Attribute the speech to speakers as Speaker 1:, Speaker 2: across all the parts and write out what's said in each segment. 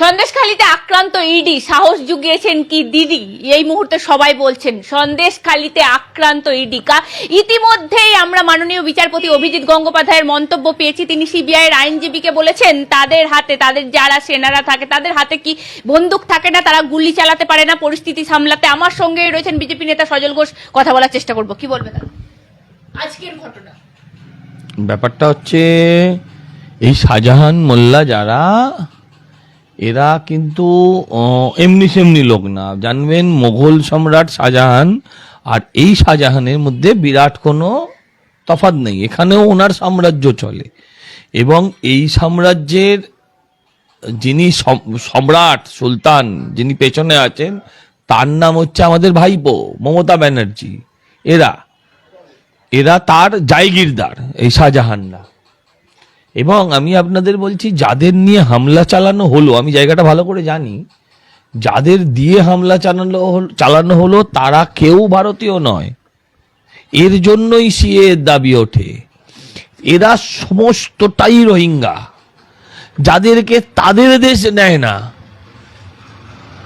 Speaker 1: সন্দেশখালীতে আক্রান্ত ইডি, সাহস জুগিয়েছেন কি দিদি? এই মুহূর্তে সবাই বলছেন, সন্দেশখালীতে আক্রান্ত ইডি কা? ইতিমধ্যেই আমরা মাননীয় বিচারপতি অভিজিৎ গঙ্গোপাধ্যায়ের মন্তব্য পেয়েছি। তিনি সিবিআই এর আইনজীবীকে বলেছেন, তাদের হাতে, তাদের যারা সেনারা থাকে, তাদের হাতে কি বন্দুক থাকে না, তারা গুলি চালাতে পারে না, পরিস্থিতি সামলাতে। আমার সঙ্গে রয়েছেন বিজেপি নেতা সজল ঘোষ। কথা বলার চেষ্টা করব। কি বলবে তারা? আজকের ঘটনা।
Speaker 2: ব্যাপারটা হচ্ছে, এই শাহজাহান মোল্লা যারা এরা কিন্তু এমনি সেমনি লোক না। জানবেন মোগল সম্রাট শাহজাহান আর এই শাহজাহানের মধ্যে বিরাট কোনো তফাৎ নেই। এখানেও ওনার সাম্রাজ্য চলে। এবং এই সাম্রাজ্যের যিনি সম- সম্রাট, সুলতান যিনি পেছনে আছেন, তার নাম হচ্ছে আমাদের ভাইপো, মমতা ব্যানার্জি। এরা এরা তার জায়গিরদার, এই শাহজাহানরা। এবং আমি আপনাদের বলছি, যাদের নিয়ে হামলা চালানো হলো, আমি জায়গাটা ভালো করে জানি, যাদের দিয়ে হামলা চালানো চালানো হলো, তারা কেউ ভারতীয় নয়। এর জন্যই সিএ দাবি ওঠে। এরা সমস্তটাই রোহিঙ্গা। যাদেরকে তাদের দেশ নেয় না,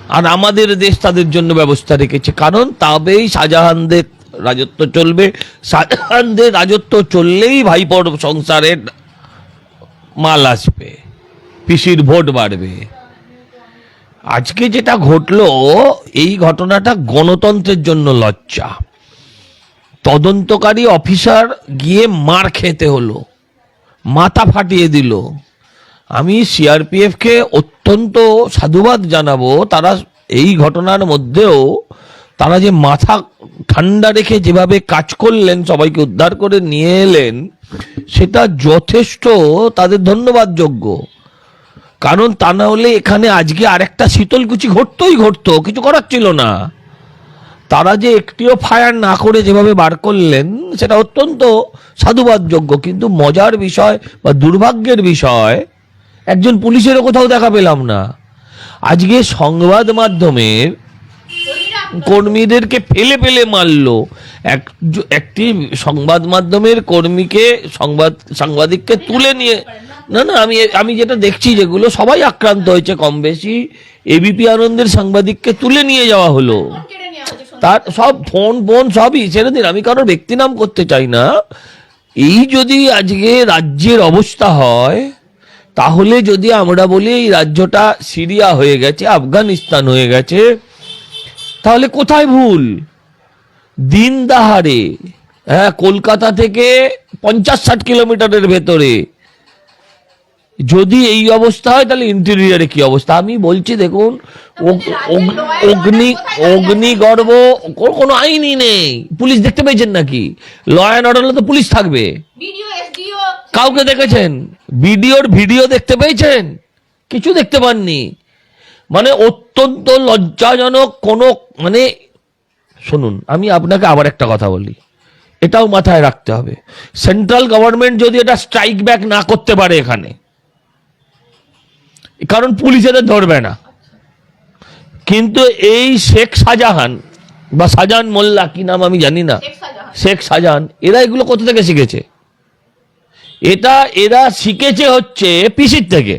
Speaker 2: আর আমাদের দেশ তাদের জন্য ব্যবস্থা রেখেছে। কারণ তবেই শাহজাহানদের রাজত্ব চলবে। শাহজাহানদের রাজত্ব চললেই ভাইপোর সংসারের মাল আসবে, পিসির ভোট বাড়বে। আজকে যেটা ঘটলো, এই ঘটনাটা গণতন্ত্রের জন্য লজ্জা। তদন্তকারী অফিসার গিয়ে মার খেতে হলো, মাথা ফাটিয়ে দিল। আমি সিআরপিএফকে অত্যন্ত সাধুবাদ জানাব, তারা এই ঘটনার মধ্যেও তারা যে মাথা ঠান্ডা রেখে যেভাবে কাজ করলেন, সবাইকে উদ্ধার করে নিয়ে এলেন, সেটা যথেষ্ট, তাদের ধন্যবাদযোগ্য। কারণ তা না হলে এখানে আজকে আরেকটা শীতলকুচি ঘটতোই ঘটতো, কিছু করার ছিল না। তারা যে একটিও ফায়ার না করে যেভাবে বার করলেন, সেটা অত্যন্ত সাধুবাদযোগ্য। কিন্তু মজার বিষয় বা দুর্ভাগ্যের বিষয়, একজন পুলিশেরও কোথাও দেখা পেলাম না। আজকে সংবাদ মাধ্যমের কর্মীদেরকে ফেলে ফেলে মারলো। এক একটি সংবাদ মাধ্যমের কর্মীকে সংবাদ, সাংবাদিককে তুলে নিয়ে, না না, আমি আমি যেটা দেখছি যেগুলো সবাই আক্রান্ত হয়েছে কম বেশি এবিপি আনন্দের সাংবাদিককে তুলে নিয়ে যাওয়া হলো। তার সব ফোন ফোন সবই ছেড়ে দিন, আমি কারোর ব্যক্তি নাম করতে চাই না। এই যদি আজকে রাজ্যের অবস্থা হয়, তাহলে যদি আমরা বলি এই রাজ্যটা সিরিয়া হয়ে গেছে, আফগানিস্তান হয়ে গেছে তাহলে কোথায় ভুল? দিন দাহারে হ্যাঁ কলকাতা থেকে পঞ্চাশ ষাট কিলোমিটারের ভেতরে। যদি এই অবস্থা হয় তাহলে ইন্টেরিয়ারে কি অবস্থা? আমি বলছি দেখুন অগ- অগ- অগ্নি অগ্নিগর্ভ কোনো আইনই নেই। পুলিশ দেখতে পেয়েছেন নাকি? ল অ্যান্ড অর্ডার তো পুলিশ থাকবে। কাউকে দেখেছেন? ভিডিওর ভিডিও দেখতে পেয়েছেন? কিছু দেখতে পাননি। মানে অত্যন্ত লজ্জাজনক কোনো মানে শুনুন আমি আপনাকে আবার একটা কথা বলি। এটাও মাথায় রাখতে হবে। সেন্ট্রাল গভর্নমেন্ট যদি এটা স্ট্রাইক ব্যাক না করতে পারে এখানে কারণ পুলিশ এদের ধরবে না। কিন্তু এই শেখ শাহজাহান বা শাহজাহান মোল্লা কি নাম আমি জানি না শেখ শাহজাহান। এরা এগুলো কোথা থেকে শিখেছে? এটা এরা শিখেছে হচ্ছে পিসির থেকে।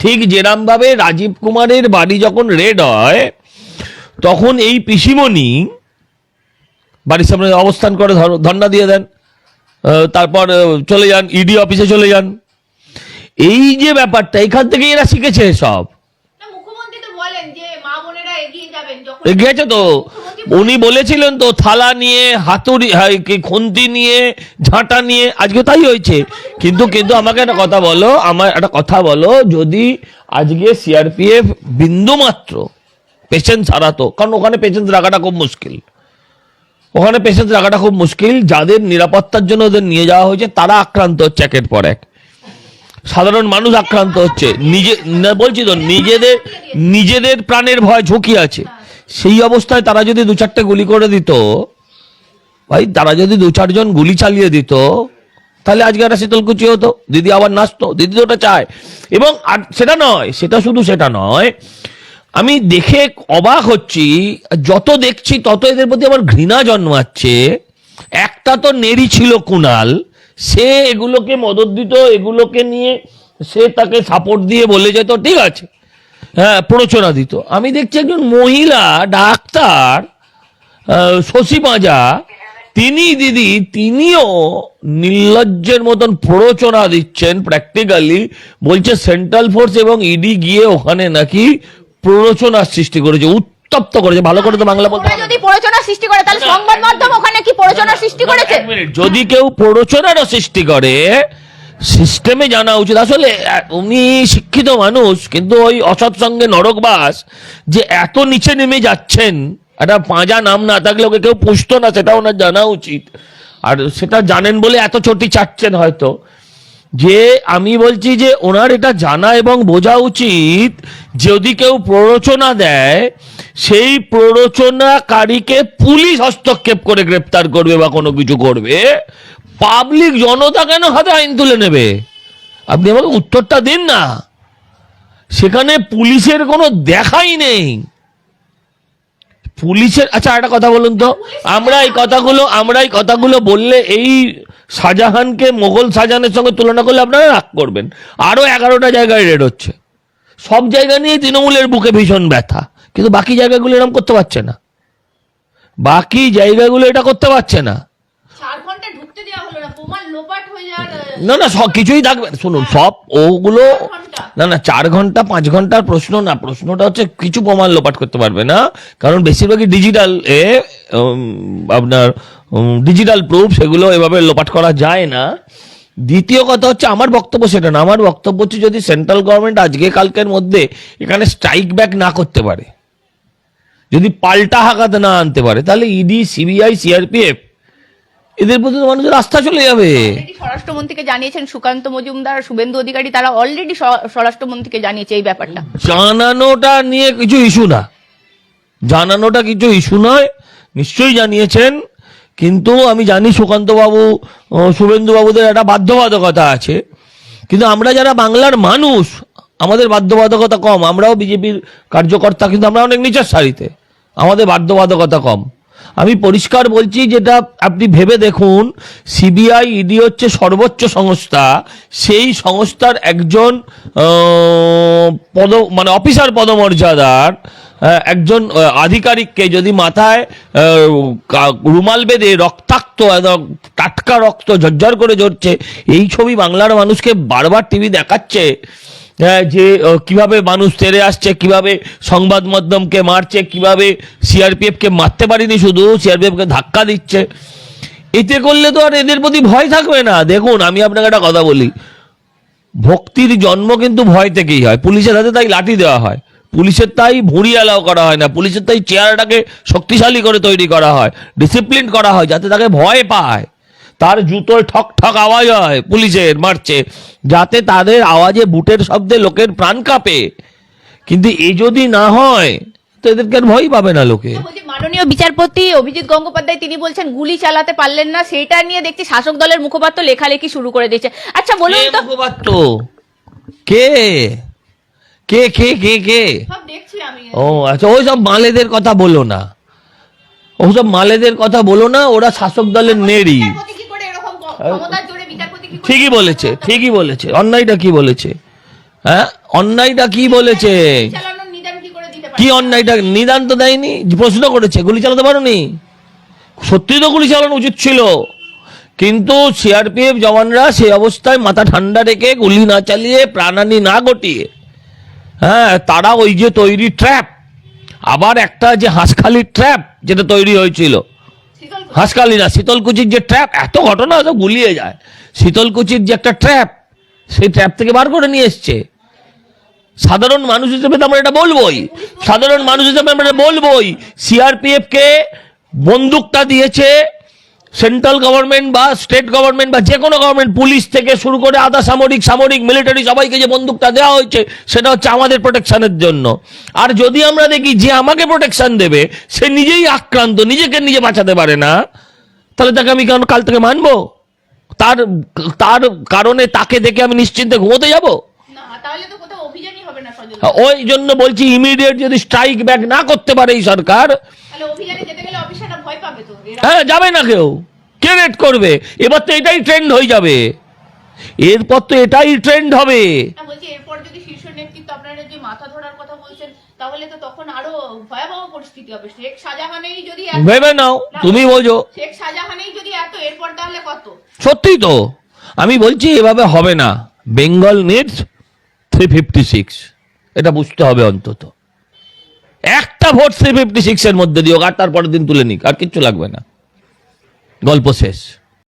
Speaker 2: ঠিক যেরাম ভাবে রাজীব কুমারের বাড়ি যখন রেড হয়, তখন এই পিসিমণি বাড়ির সামনে অবস্থান করে ধন্না দিয়ে দেন তারপর চলে যান ইডি অফিসে চলে যান। এই যে ব্যাপারটা, এখান থেকে এরা শিখেছে সব
Speaker 1: না মুখ্যমন্ত্রী তো বলেন যে মা বোনেরা এগিয়ে যাবেন যখন
Speaker 2: গেছে তো। উনি বলেছিলেন তো, থালা নিয়ে, হাতুড়ি খুন্তি নিয়ে, ঝাঁটা নিয়ে, আজকে তাই হয়েছে। কিন্তু কিন্তু আমাকে একটা কথা বলো, আমার একটা কথা বলো, যদি আজকে সিআরপিএফ বিন্দু মাত্র পেশেন্স হারাতো কারণ ওখানে পেশেন্স রাখাটা খুব মুশকিল। ওখানে পেশেন্স রাখাটা খুব মুশকিল, যাদের নিরাপত্তার জন্য ওদের নিয়ে যাওয়া হয়েছে, তারা আক্রান্ত হচ্ছে একের পর এক। সাধারণ মানুষ আক্রান্ত হচ্ছে। নিজে বলছি তো, নিজেদের নিজেদের প্রাণের ভয় ঝুঁকি আছে। সেই অবস্থায় তারা যদি দু চারটে গুলি করে দিত, ভাই, তারা যদি দু চারজন গুলি চালিয়ে দিত, তাহলে আজকে একটা শীতলকুচি হতো। দিদি আবার নাচতো, দিদি তো ওটা চায়। এবং আর সেটা নয়, সেটা শুধু সেটা নয়, আমি দেখে অবাক হচ্ছি, যত দেখছি তত এদের প্রতি আমার ঘৃণা জন্মাচ্ছে। একটা তো নেরি ছিল কুনাল, সে এগুলোকে মদত দিত, এগুলোকে নিয়ে সে তাকে সাপোর্ট দিয়ে বলে যেত, ঠিক আছে। হ্যাঁ প্ররোচনা দিত আমি দেখছি একজন মহিলা ডাক্তার শশী মাজা তিনি দিদি তিনিও নির্লজ্জের মতন প্ররোচনা দিচ্ছেন প্র্যাকটিক্যালি বলছে সেন্ট্রাল ফোর্স এবং ইডি গিয়ে ওখানে নাকি প্ররোচনার সৃষ্টি করেছে উত্তপ্ত করেছে। ভালো করে তো বাংলা বলতে
Speaker 1: যদি প্ররোচনা সৃষ্টি করে তাহলে সংবাদ মাধ্যম ওখানে কি প্ররোচনা সৃষ্টি করেছে?
Speaker 2: যদি কেউ প্ররোচনারও সৃষ্টি করে সিস্টেমে জানা উচিত। আসলে উনি শিক্ষিত মানুষ, কিন্তু ওই অসৎ সঙ্গে নরকবাস যে এত নিচে নেমে যাচ্ছেন, একটা পাঁজা নাম না থাকলে ওকে কেউ পুষতো না, সেটা ওনার জানা উচিত। আর সেটা জানেন বলে এত চটি চাচ্ছেন হয়তো। যে আমি বলছি যে ওনার এটা জানা এবং বোঝা উচিত, যদি কেউ প্ররোচনা দেয় সেই প্ররোচনাকারীকে পুলিশ হস্তক্ষেপ করে গ্রেপ্তার করবে বা কোনো কিছু করবে, পাবলিক জনতা কেন হাতে আইন তুলে নেবে? আপনি আমাকে উত্তরটা দিন না। সেখানে পুলিশের কোনো দেখাই নেই। পুলিশের আচ্ছা একটা কথা বলুন তো। আমরা এই কথাগুলো, আমরা এই কথাগুলো বললে এই শাহজাহানকে মোগল শাহজাহানের সঙ্গে তুলনা করলে আপনারা রাগ করবেন। আরও এগারোটা জায়গায় রেড হচ্ছে। সব জায়গা নিয়ে তৃণমূলের বুকে ভীষণ ব্যথা। কিন্তু বাকি জায়গাগুলো এরকম করতে পারছে না। বাকি জায়গাগুলো এটা করতে পারছে না।
Speaker 1: না
Speaker 2: না সব কিছুই থাকবে। শুনুন সব ওগুলো না না চার ঘণ্টা পাঁচ ঘণ্টার প্রশ্ন না প্রশ্নটা হচ্ছে কিছু প্রমাণ লোপাট করতে পারবে না কারণ বেশিরভাগই ডিজিটাল এ আপনার ডিজিটাল প্রুফ সেগুলো এভাবে লোপাট করা যায় না। দ্বিতীয় কথা হচ্ছে আমার বক্তব্য সেটা না আমার বক্তব্য হচ্ছে যদি সেন্ট্রাল গভর্নমেন্ট আজকে কালকের মধ্যে এখানে স্ট্রাইক ব্যাক না করতে পারে যদি পাল্টা হাকাত না আনতে পারে তাহলে ইডি সিবিআই সিআরপিএফ এদের প্রতি মানুষের আস্থা চলে যাবে।
Speaker 1: স্বরাষ্ট্রমন্ত্রীকে জানিয়েছেন সুকান্ত মজুমদার শুভেন্দু অধিকারী তারা অলরেডি স্বরাষ্ট্রমন্ত্রীকে জানিয়েছে এই ব্যাপারটা।
Speaker 2: জানানোটা নিয়ে কিছু ইস্যু না। জানানোটা কিছু ইস্যু নয় নিশ্চয়ই জানিয়েছেন কিন্তু আমি জানি সুকান্ত বাবু শুভেন্দু বাবুদের একটা বাধ্যবাধকতা আছে। কিন্তু আমরা যারা বাংলার মানুষ আমাদের বাধ্যবাধকতা কম, আমরাও বিজেপির কার্যকর্তা, কিন্তু আমরা অনেক নিচের সারিতে। আমাদের বাধ্যবাধকতা কম। আমি পরিষ্কার বলছি যেটা আপনি ভেবে দেখুন, সিবিআই ইডি হচ্ছে সর্বোচ্চ সংস্থা। সেই সংস্থার একজন পদ মানে অফিসার পদমর্যাদার একজন আধিকারিককে যদি মাথায় রুমাল বেঁধে রক্তাক্ত টাটকা রক্ত ঝরঝর করে ঝরছে, এই ছবি বাংলার মানুষকে বারবার টিভি দেখাচ্ছে। যে আহ, কীভাবে মানুষ তেরে আসছে কীভাবে সংবাদ মাধ্যমকে মারছে কীভাবে সিআরপিএফ কে মারতে পারিনি শুধু সিআরপিএফ কে ধাক্কা দিচ্ছে। এতে করলে তো আর এদের প্রতি ভয় থাকবে না। দেখুন আমি আপনাকে একটা কথা বলি। ভক্তির জন্ম কিন্তু ভয় থেকেই হয়। পুলিশের হাতে তাই লাঠি দেওয়া হয়। পুলিশের তাই ভুঁড়ি অ্যালাও করা হয় না। পুলিশের তাই চেয়ারটাকে শক্তিশালী করে তৈরি করা হয়। ডিসিপ্লিন করা হয় যাতে তাকে ভয় পায়। তার জুতোর ঠক ঠক আওয়াজ হয় পুলিশের মারছে যাতে তাদের আওয়াজে বুটের শব্দে লোকের প্রাণ কাঁপে। কিন্তু এ যদি না হয় তো এদেরকে আর ভয় পাবে না লোকে।
Speaker 1: মাননীয় বিচারপতি অভিজিৎ গঙ্গোপাধ্যায় তিনি বলছেন গুলি চালাতে পারলেন না সেটা নিয়ে দেখছি শাসক দলের মুখপাত্র লেখালেখি শুরু করে দিয়েছে। আচ্ছা বলুন তো।
Speaker 2: মুখপাত্র? কে? কে কে কে কে? ও আচ্ছা ওই সব মালেদের কথা বলো না। ওসব মালেদের কথা বলো না ওরা শাসক দলের নেড়ি। ঠিকই বলেছে ঠিকই বলেছে। অন্যায়টা কি বলেছে? হ্যাঁ? অন্যায়টা কি বলেছে?
Speaker 1: কি
Speaker 2: অন্যায়টা? নিদান তো দেয়নি প্রশ্ন করেছে গুলি চালাতে পারোনি? সত্যি তো গুলি চালানো উচিত ছিল। কিন্তু সিআরপিএফ জওয়ানরা সেই অবস্থায় মাথা ঠান্ডা রেখে গুলি না চালিয়ে প্রাণহানি না ঘটিয়ে হ্যাঁ তারা ওই যে তৈরি ট্র্যাপ আবার একটা যে হাঁসখালি ট্র্যাপ যেটা তৈরি হয়েছিল হাঁসখালি না শীতলকুচির যে ট্র্যাপ এত ঘটনা তো গুলিয়ে যায়। শীতলকুচির যে একটা ট্র্যাপ সেই ট্র্যাপ থেকে বার করে নিয়ে এসছে। সাধারণ মানুষ হিসেবে তো আমরা এটা বলবই। সাধারণ মানুষ হিসেবে আমরা বলবোই। সিআরপিএফ কে বন্দুকটা দিয়েছে সেন্ট্রাল গভর্নমেন্ট বা স্টেট গভর্নমেন্ট বা যে কোনো গভর্নমেন্ট পুলিশ থেকে শুরু করে আধা সামরিক সামরিক মিলিটারি সবাইকে যে বন্দুকটা দেওয়া হয়েছে সেটা হচ্ছে আমাদের প্রোটেকশনের জন্য। আর যদি আমরা দেখি যে আমাকে প্রোটেকশন দেবে সে নিজেই আক্রান্ত নিজেকে নিজে বাঁচাতে পারে না তাহলে তাকে আমি কেন কাল থেকে মানবো? তার তার কারণে তাকে দেখে আমি নিশ্চিন্তে ঘুমোতে যাব? ওই জন্য বলছি ইমিডিয়েট যদি স্ট্রাইক ব্যাক না করতে পারে এই সরকার হ্যাঁ যাবে না কেউ। কে রেড করবে? এবার তো এটাই ট্রেন্ড হয়ে যাবে। এরপর তো এটাই ট্রেন্ড হবে।
Speaker 1: এরপর যদি শীর্ষ নেতৃত্ব আপনারা যে মাথা ধরার কথা বলছেন তাহলে তো তখন আরও ভয়াবহ পরিস্থিতি হবে। শেখ শাহজাহানেই যদি
Speaker 2: ভেবে নাও তুমি বোঝো।
Speaker 1: শেখ শাহজাহানেই যদি এত এরপর তাহলে কত?
Speaker 2: সত্যি তো। আমি বলছি এভাবে হবে না। Bengal needs three fifty six এটা বুঝতে হবে অন্তত। একটা ভোট সে ফিফটি সিক্স এর মধ্যে দিও, আর তারপরের দিন তুলে নিক, আর কিচ্ছু লাগবে না। গল্প শেষ।